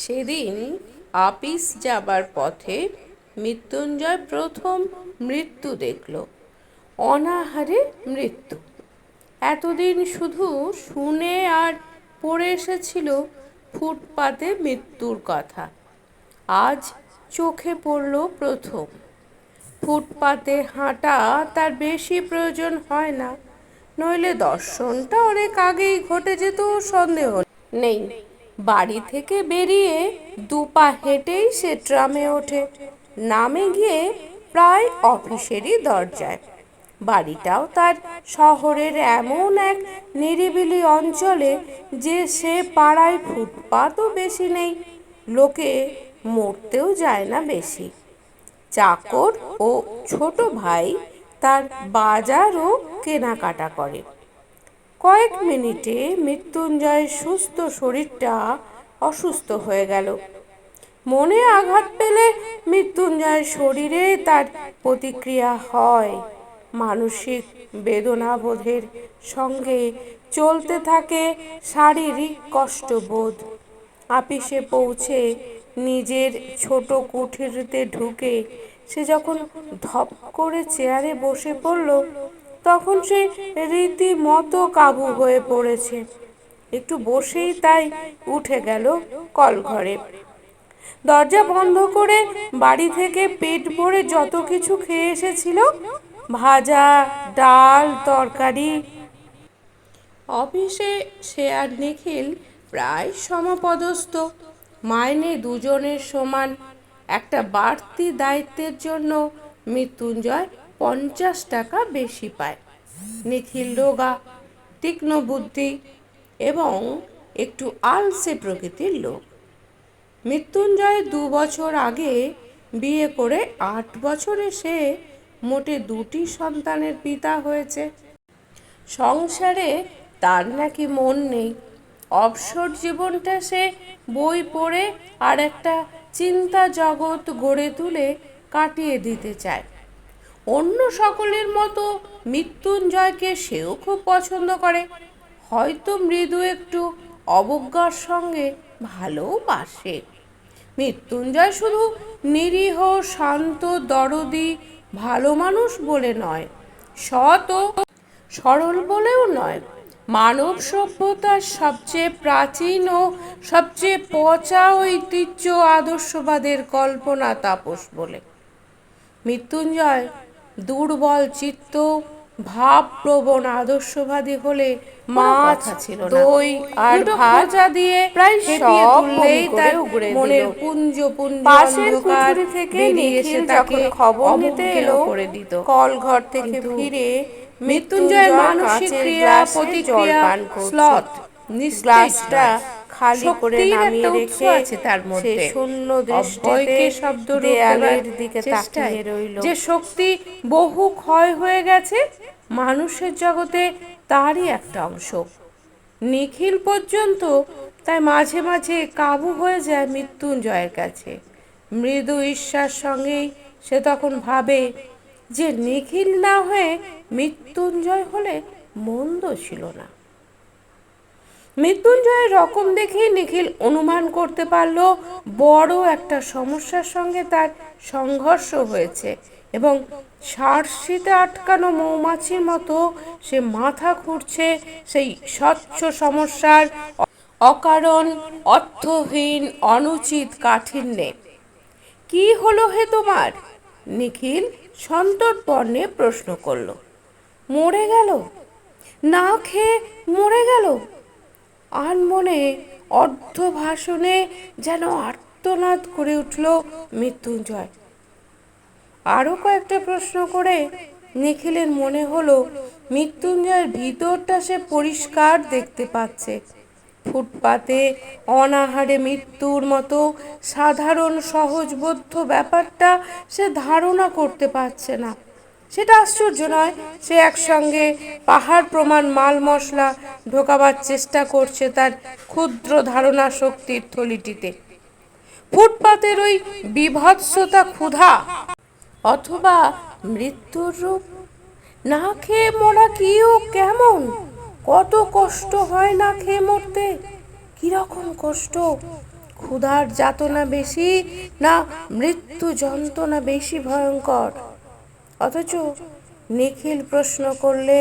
সেদিন আপিস যাবার পথে মৃত্যুঞ্জয় প্রথম মৃত্যু দেখল, অনাহারে মৃত্যু। এতদিন শুধু শুনে আর পড়ে এসেছিল ফুটপাতে মৃত্যুর কথা। আজ চোখে পড়ল প্রথম। ফুটপাতে হাঁটা তার বেশি প্রয়োজন হয় না, নইলে দর্শনটা অনেক আগেই ঘটে যেত, সন্দেহ নেই। বাড়ি থেকে বেরিয়ে দুপা হেঁটেই সে ট্রামে ওঠে। নামে গিয়ে প্রায় অফিসেরই দরজায়। বাড়িটাও তার শহরের এমন এক নিরিবিলি অঞ্চলে যে সে পাড়ায় ফুটপাতও বেশি নেই, লোকে মরতেও যায় না বেশি। চাকর ও ছোট ভাই তার বাজারও কেনাকাটা করে। কয়েক মিনিটে মৃত্যুঞ্জয়ের সুস্থ শরীরটা অসুস্থ হয়ে গেল। মনে আঘাত পেলে মৃত্যুঞ্জয়ের শরীরে তার প্রতিক্রিয়া হয়। মানসিক বেদনাবোধের সঙ্গে চলতে থাকে শারীরিক কষ্টবোধ। আপিসে পৌঁছে নিজের ছোট কুঠিরিতে ঢুকে সে যখন ধপ করে চেয়ারে বসে পড়ল তখন সে রীতিমতো কাবু হয়ে পড়েছে। একটু বসেই তাই উঠে গেল কলঘরে। দরজা বন্ধ করে বাড়ি থেকে পেট ভরে যত কিছু খেয়ে এসেছিল, ভাজা, ডাল, তরকারি, অফিসে সে আর নিখিল প্রায় সমপদস্থ। মাইনে দুজনের সমান একটা বাড়তি দায়িত্বের জন্য মৃত্যুঞ্জয় পঞ্চাশ টাকা বেশি পায়। নিখিল রোগা তীক্ষ্ণ বুদ্ধি এবং একটু আলসে প্রকৃতির লোক। মৃত্যুঞ্জয় দু বছর আগে বিয়ে করে আট বছরে সে মোটে দুটি সন্তানের পিতা হয়েছে। সংসারে তার নাকি মন নেই। অবসর জীবনটা সে বই পড়ে আর একটা চিন্তা জগৎ গড়ে তুলে কাটিয়ে দিতে চায়। অন্য সকলের মতো মৃত্যুঞ্জয়কে সেও খুব পছন্দ করে। হয়তো মৃদু একটু অবজ্ঞার সঙ্গে ভালোবাসে মৃত্যুঞ্জয় শুধু নিরীহ, শান্ত, দরদি, ভালো মানুষ বলে নয়, সৎ ও সরল বলেও নয়। মানব সভ্যতার সবচেয়ে প্রাচীন ও সবচেয়ে পচা ঐতিহ্য আদর্শবাদের কল্পনা তাপস বলে। মৃত্যুঞ্জয় দুর্বল চিত্ত ভাবপ্রবণ আদর্শবাদী হলে মাছ ছিল দই আর ভাজা দিয়ে প্রায় সব তুললেই তার। মনের পুঞ্জ পুঞ্জ পাশের অন্ধকার কুঠুরি থেকে বেরিয়ে এসে তাকে খবর নিতে এলো, করে দিত কল ঘর থেকে ফিরে মৃত্যুঞ্জয়ের মৃত্যুঞ্জয় মানসিক ক্রিয়া প্রতিক্রিয়া। স্লথ গ্লাসটা খালি করে নামিয়ে রেখে আছে তার মধ্যে। শূন্য দৃষ্টিতে শব্দ দেয়ালের দিকে তাকিয়ে রইল। যে শক্তি বহু ক্ষয় হয়ে গেছে মানুষের জগতে তারই একটা অংশ। নিখিল পর্যন্ত তাই মাঝে মাঝে কাবু হয়ে যায় মৃত্যুঞ্জয়ের কাছে। মৃদু ঈর্ষার সঙ্গেই সে তখন ভাবে যে নিখিল না হয়ে মৃত্যুঞ্জয় হলে মন্দ ছিল না। মৃত্যুঞ্জয়ের রকম দেখে নিখিল অনুমান করতে পারল, বড় একটা সমস্যার সঙ্গে তার সংঘর্ষ হয়েছে এবং সারশিতে আটকানো মৌমাছির মতো সে মাথা খুঁড়ছে সেই স্বচ্ছ সমস্যার অকারণ, অর্থহীন, অনুচিত কাঠিন্যে। কি হলো হে তোমার? নিখিল সন্তর্পণে প্রশ্ন করল। মরে গেল? না খেয়ে মরে গেল? আর মনে অর্ধ ভাষণে যেন আর্তনাদ করে উঠল মৃত্যুঞ্জয়। আরও কয়েকটা প্রশ্ন করে নিখিলের মনে হলো, মৃত্যুঞ্জয়ের ভিতরটা সে পরিষ্কার দেখতে পাচ্ছে। ফুটপাতে অনাহারে মৃত্যুর মতো সাধারণ সহজবোধ্য ব্যাপারটা সে ধারণা করতে পারছে না। সেটা আশ্চর্য নয়, সে একসঙ্গে পাহাড় প্রমাণ মাল মশলা ঢোকাবার চেষ্টা করছে তার ক্ষুদ্র ধারণা শক্তির থলিটিতে। ফুটপাতের ওই বিভৎসতা ক্ষুধা, অথবা মৃত্যুর রূপ? না খেয়ে মরা কি ও কেমন? কত কষ্ট হয় না খেয়ে মরতে? কীরকম কষ্ট? ক্ষুধার যাতনা বেশি না মৃত্যু যন্ত্রণা বেশি ভয়ঙ্কর? অথচ নিখিল প্রশ্ন করলে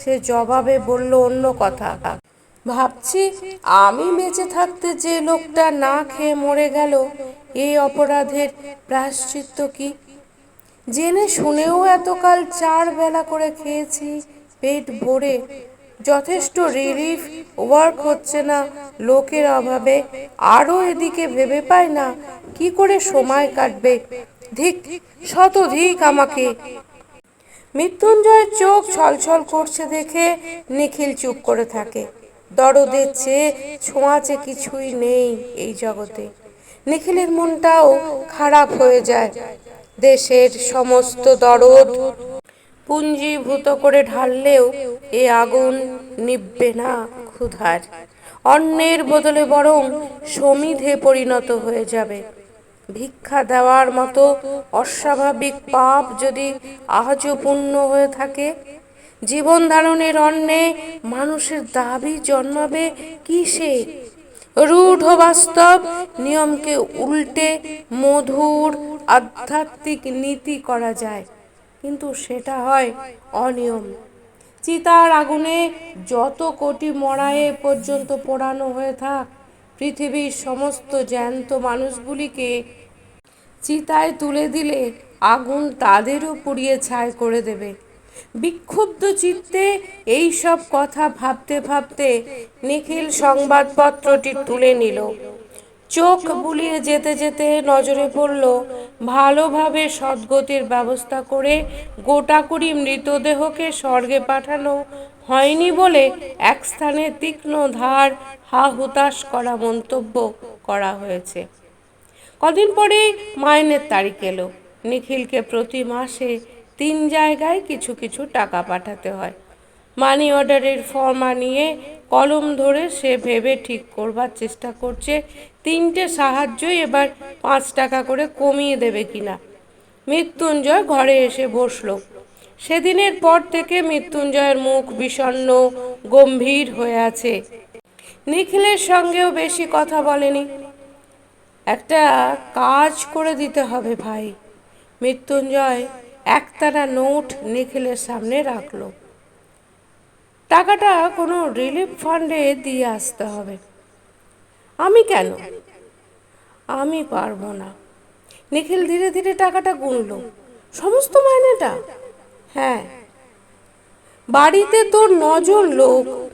সে জবাবে বলল অন্য কথা। ভাবছি, আমি বেঁচে থাকতে যে লোকটা না খেয়ে মরে গেল এই অপরাধের প্রায়শ্চিত্ত কি? জেনে শুনেও এতকাল চার বেলা করে খেয়েছি, পেট ভরে। যথেষ্ট রিলিফ ওয়ার্ক হচ্ছে না, লোকের অভাবে। আরও এদিকে ভেবে পায় না, কি করে সময় কাটবে? ধিক, শত ধিক আমাকে। মৃত্যুঞ্জয়ের চোখ ছলছল করছে দেখে নিখিল চুপ করে থাকে। দরদের চেয়ে ছোঁয়াচে কিছুই নেই এই জগতে। নিখিলের মনটাও খারাপ হয়ে যায়। দেশের সমস্ত দরদ পুঞ্জীভূত করে ঢাললেও এ আগুন নিববে না ক্ষুধার। অন্যের বদলে বরং সমিধে পরিণত হয়ে যাবে। ভিক্ষা দেওয়ার মতো অস্বাভাবিক পাপ যদি আজও পূর্ণ হয়ে থাকে, জীবন ধারণের অন্যে মানুষের দাবি জন্মাবে কিসে? রূঢ় বাস্তব নিয়মকে উল্টে মধুর আধ্যাত্মিক নীতি করা যায়, কিন্তু সেটা হয় অনিয়ম। চিতার আগুনে যত কোটি মরায়ে পর্যন্ত পোড়ানো হয়ে থাক, পৃথিবীর সমস্ত জ্যান্ত মানুষগুলিকে চিতায় তুলে দিলে আগুন তাদেরও পুড়িয়ে ছাই করে দেবে। বিক্ষুব্ধ চিত্তে এই সব কথা ভাবতে ভাবতে নিখিল সংবাদপত্রটি তুলে নিল। চোখ বুলিয়ে যেতে যেতে নজরে পড়ল, ভালোভাবে সদ্গতির ব্যবস্থা করে গোটাকুড়ি মৃতদেহকে স্বর্গে পাঠানো হয়নি বলে এক স্থানে তীক্ষ্ণ ধার হা হুতাশ করা মন্তব্য করা হয়েছে। কদিন পরেই মাইনের তারিখ এলো। নিখিলকে প্রতি মাসে তিন জায়গায় কিছু কিছু টাকা পাঠাতে হয়। মানি অর্ডারের ফর্ম আনিয়ে কলম ধরে সে ভেবে ঠিক করবার চেষ্টা করছে, তিনটে সাহায্যই এবার পাঁচ টাকা করে কমিয়ে দেবে কিনা। মৃত্যুঞ্জয় ঘরে এসে বসল। সেদিনের পর থেকে মৃত্যুঞ্জয়ের মুখ বিষণ্ণ, গম্ভীর হয়ে আছে। নিখিলের সঙ্গেও বেশি কথা বলেনি। একটা কাজ করে দিতে হবে ভাই। মৃত্যুঞ্জয় একতারা নোট নিখিলের সামনে রাখল। টাকাটা কোনো রিলিফ ফান্ডে দিয়ে আসতে হবে। আমি কেন? আমি পারব না। নিখিল ধীরে ধীরে টাকাটা গুনলো। সমস্ত মাইনেটা? হ্যাঁ। বাড়িতে তোর নজন লোক।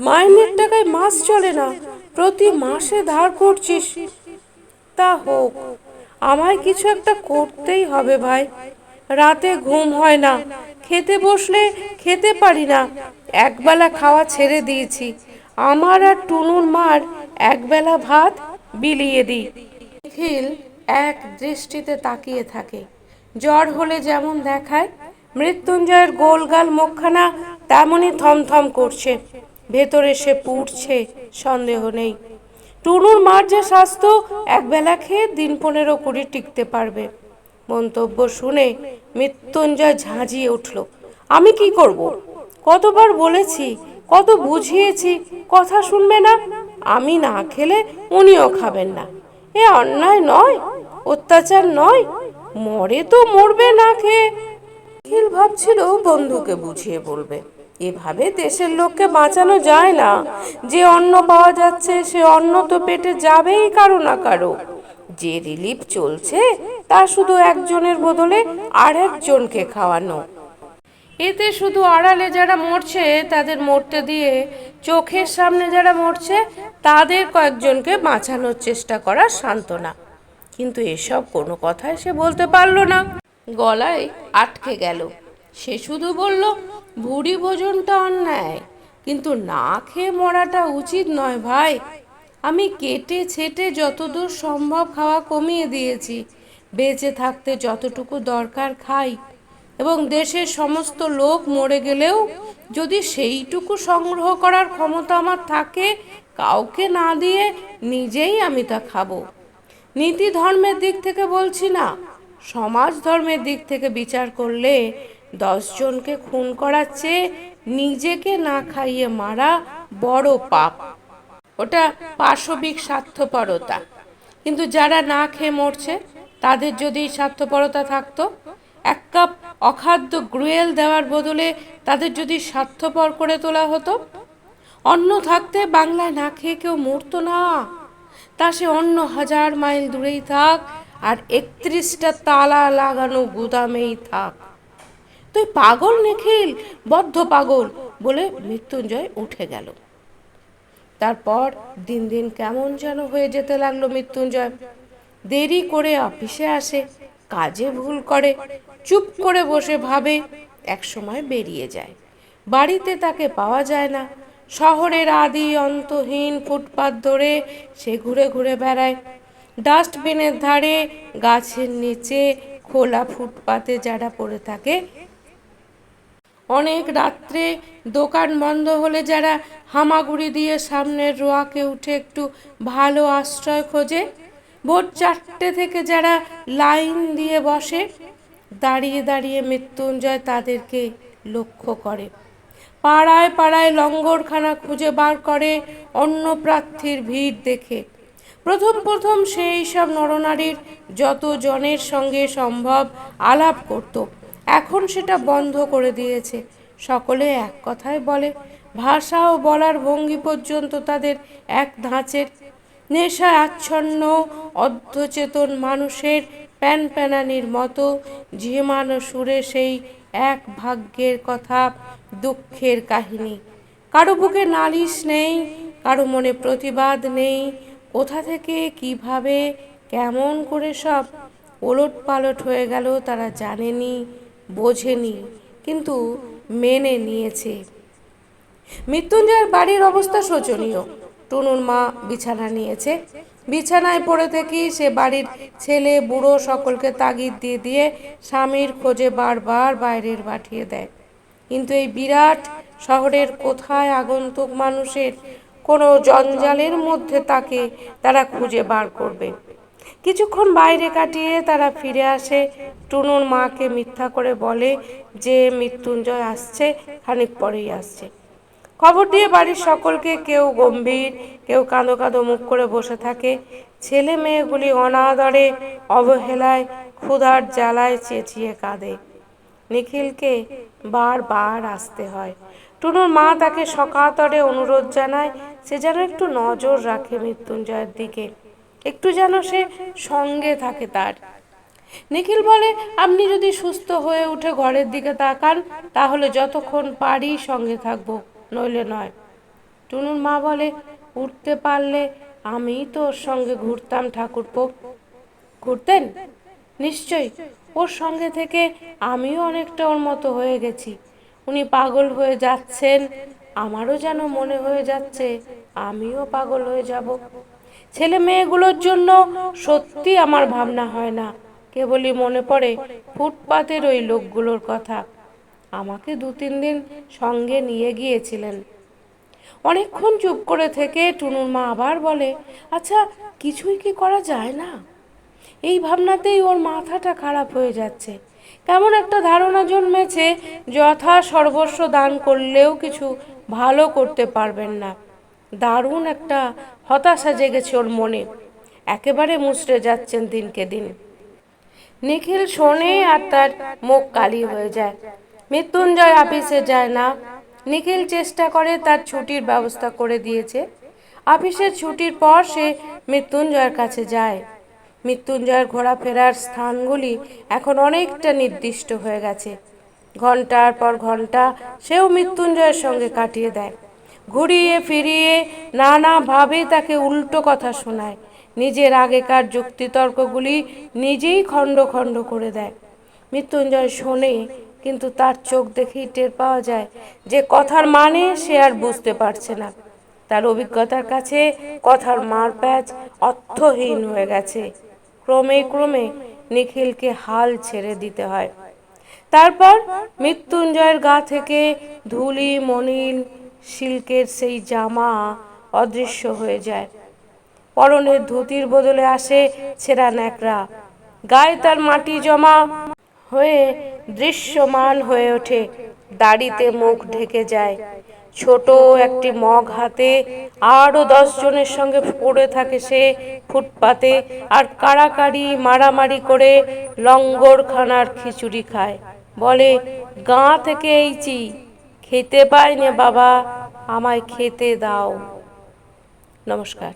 মাইনের টাকায় মাস চলে না। প্রতি মাসে ধার করছিস। তা হোক, আমায় কিছু একটা করতেই হবে ভাই। রাতে ঘুম হয় না, খেতে বসলে খেতে পারি না। একবেলা খাওয়া ছেড়ে দিয়েছি। আমার আর টুনুর মার একবেলা ভাত বিলিয়ে দিই। নিখিল এক দৃষ্টিতে তাকিয়ে থাকে। জ্বর হলে যেমন দেখায়, মৃত্যুঞ্জয়ের গোলগাল মুখখানা তেমনই থমথম করছে। ভেতরে সে পুড়ছে, সন্দেহ নেই। টুনুর মার যে স্বাস্থ্য, একবেলা খেয়ে দিন পনেরো কুড়ি টিকতে পারবে। মন্তব্য শুনে মৃত্যুঞ্জয় ঝাঁঝিয়ে উঠল, আমি কি করব? কতবার বলেছি, কত বুঝিয়েছি, কথা শুনবে না। আমি না খেলে উনিও খাবেন না। এ অন্যায় নয়, অত্যাচার নয়, মরে তো মরবে না খেয়ে। নিখিল ভাবছিল বন্ধুকে বুঝিয়ে বলবে। এভাবে দেশের লোককে বাঁচানো যায় না। যে অন্ন পাওয়া যাচ্ছে, সে অন্ন তো পেটে যাবেই কারও না কারও। যে রিলিফ চলছে, তা শুধু একজনের বদলে আর একজনকে খাওয়ানো। এতে শুধু আড়ালে যারা মরছে, তাদের মরতে দিয়ে চোখের সামনে যারা মরছে, তাদের কয়েকজনকে বাঁচানোর চেষ্টা করা সান্ত্বনা। কিন্তু এসব কোনো কথাই সে বলতে পারল না। গলায় আটকে গেল। সে শুধু বলল ভুড়ি ভোজনটা অন্যায়, কিন্তু না খেয়ে মরাটা উচিত নয় ভাই। আমি কেটে ছেটে যতদূর সম্ভব খাওয়া কমিয়ে দিয়েছি, বেঁচে থাকতে যতটুকু দরকার খাই। এবং দেশের সমস্ত লোক মরে গেলেও যদি সেইটুকু সংগ্রহ করার ক্ষমতা আমার থাকে, কাউকে না দিয়ে নিজেই আমি তা খাব। নীতি ধর্মের দিক থেকে বলছি না, সমাজ ধর্মের দিক থেকে বিচার করলে দশজনকে খুন করার চেয়ে নিজেকে না খাইয়ে মারা বড় পাপ। ওটা পাশবিক স্বার্থপরতা। কিন্তু যারা না খেয়ে মরছে, তাদের যদি স্বার্থপরতা থাকতো, এক কাপ অখাদ্য গ্রুয়েল দেওয়ার বদলে তাদের যদি স্বার্থপর করে তোলা হতো অন্ন থাকতে বাংলায় না খেয়ে কেউ মরতো না। তা সে অন্য হাজার মাইল দূরেই থাক, আর একত্রিশটা তালা লাগানো গুদামেই থাক। তুই পাগল নিখিল? বদ্ধ পাগল বলে মৃত্যুঞ্জয় উঠে গেল। তারপর দিন দিন কেমন যেন হয়ে যেতে লাগল মৃত্যুঞ্জয়। দেরি করে অফিসে আসে, কাজে ভুল করে, চুপ করে বসে ভাবে এক সময় বেরিয়ে যায়। বাড়িতে তাকে পাওয়া যায় না। শহরের আদি অন্তহীন ফুটপাত ধরে সে ঘুরে ঘুরে বেড়ায়। ডাস্টবিনের ধারে, গাছের নিচে, খোলা ফুটপাতে যারা পড়ে থাকে অনেক রাত্রে দোকান বন্ধ হলে যারা হামাগুড়ি দিয়ে সামনের রোয়াকে উঠে একটু ভালো আশ্রয় খোঁজে, ভোর চারটে থেকে যারা লাইন দিয়ে বসে, দাঁড়িয়ে দাঁড়িয়ে মৃত্যুঞ্জয় তাদেরকে লক্ষ্য করে। পাড়ায় পাড়ায় লঙ্গরখানা খুঁজে বার করে অন্য প্রার্থীর ভিড় দেখে। প্রথম প্রথম সেই সব নরনারীর যত জনের সঙ্গে সম্ভব আলাপ করত। এখন সেটা বন্ধ করে দিয়েছে। সকলে এক কথাই বলে, ভাষা ও বলার ভঙ্গি পর্যন্ত তাদের এক ধাঁচের নেশা আচ্ছন্ন, অর্ধচেতন মানুষের প্যান প্যানানির মতো, ঝিমানো সুরে সেই এক ভাগ্যের কথা, দুঃখের কাহিনী। কারও বুকে নালিশ নেই, কারও মনে প্রতিবাদ নেই, কোথা থেকে, কীভাবে, কেমন করে সব ওলট পালট হয়ে গেল তারা জানেনি। বোঝেনি, কিন্তু মেনে নিয়েছে। মৃত্যুঞ্জয়ের বাড়ির অবস্থা শোচনীয়। টুনুর মা বিছানা নিয়েছে। বিছানায় পড়ে থেকেই সে বাড়ির ছেলে, বুড়ো সকলকে তাগিদ দিয়ে দিয়ে স্বামীর খোঁজে বারবার বাইরের পাঠিয়ে দেয়। কিন্তু এই বিরাট শহরের কোথায় আগন্তুক মানুষের কোনো জঞ্জালের মধ্যে তাকে তারা খুঁজে বার করবে। কিছুক্ষণ বাইরে কাটিয়ে তারা ফিরে আসে টুনুর মাকে মিথ্যা করে বলে যে মৃত্যুঞ্জয় আসছে, খানিক পরেই আসছে। খবর দিয়ে বাড়ির সকলকে কেউ গম্ভীর, কেউ কাঁদো কাঁদো মুখ করে বসে থাকে। ছেলে মেয়েগুলি অনাদরে অবহেলায়, ক্ষুধার জ্বালায় চেঁচিয়ে কাঁদে। নিখিলকে বারবার আসতে হয়। টুনুর মা তাকে সকাতরে অনুরোধ জানায়, সে যেন একটু নজর রাখে মৃত্যুঞ্জয়ের দিকে। একটু যেন সে সঙ্গে থাকে তার। নিখিল বলে, আপনি যদি সুস্থ হয়ে উঠে ঘরের দিকে তাকান, তাহলে যতক্ষণ পারি সঙ্গে থাকব, নইলে নয়। টুনুর মা বলে, উঠতে পারলে আমি তো ওর সঙ্গে ঘুরতাম ঠাকুরপো। ঘুরতেন? নিশ্চয়ই। ওর সঙ্গে থেকে আমিও অনেকটা ওর মতো হয়ে গেছি। উনি পাগল হয়ে যাচ্ছেন, আমারও যেন মনে হয়ে যাচ্ছে আমিও পাগল হয়ে যাব। ছেলে মেয়েগুলোর জন্য সত্যি আমার ভাবনা হয় না। কেবলই মনে পড়ে ফুটপাতের ওই লোকগুলোর কথা। আমাকে দু তিন দিন সঙ্গে নিয়ে গিয়েছিলেন। অনেকক্ষণ চুপ করে থেকে টুনুর মা আবার বলে আচ্ছা কিছুই কি করা যায় না? এই ভাবনাতেই ওর মাথাটা খারাপ হয়ে যাচ্ছে। কেমন একটা ধারণা জন্মেছে, যথা সর্বস্ব দান করলেও কিছু ভালো করতে পারবেন না। দারুণ একটা হতাশা জেগেছে ওর মনে। একেবারে মুচড়ে যাচ্ছেন দিনকে দিন। নিখিল শোনে আর তার মুখ কালি হয়ে যায়। মৃত্যুঞ্জয় অফিসে যায় না। নিখিল চেষ্টা করে তার ছুটির ব্যবস্থা করে দিয়েছে। অফিসের ছুটির পর সে মৃত্যুঞ্জয়ের কাছে যায়। মৃত্যুঞ্জয়ের ঘোরাফেরার স্থানগুলি এখন অনেকটা নির্দিষ্ট হয়ে গেছে। ঘণ্টার পর ঘণ্টা সেও মৃত্যুঞ্জয়ের সঙ্গে কাটিয়ে দেয়। ঘুরিয়ে ফিরিয়ে নানাভাবে তাকে উল্টো কথা শোনায়। নিজের আগেকার যুক্তিতর্কগুলি নিজেই খণ্ড খণ্ড করে দেয়। মৃত্যুঞ্জয় শোনে, কিন্তু তার চোখ দেখেই টের পাওয়া যায় যে কথার মানে সে আর বুঝতে পারছে না। তার অভিজ্ঞতার কাছে কথার মার মারপ্যাচ অর্থহীন হয়ে গেছে। ক্রমে ক্রমে নিখিলকে হাল ছেড়ে দিতে হয়। তারপর মৃত্যুঞ্জয়ের গা থেকে ধুলি মনিল সিল্কের সেই জামা অদৃশ্য হয়ে যায়। পরনের ধুতির বদলে আসে ছেঁড়া ন্যাকড়া। গায়ে তার মাটি জমা হয়ে দৃশ্যমান হয়ে ওঠে, দাড়িতে মুখ ঢেকে যায়। ছোট একটি মগ হাতে আরও জনের সঙ্গে পড়ে থাকে সে ফুটপাতে আর কাড়াকাড়ি মারামারি করে লঙ্গরখানার খিচুড়ি খায়। বলে, গাঁ থেকে এইছি খেতে পাই নে বাবা, আমায় খেতে দাও। নমস্কার।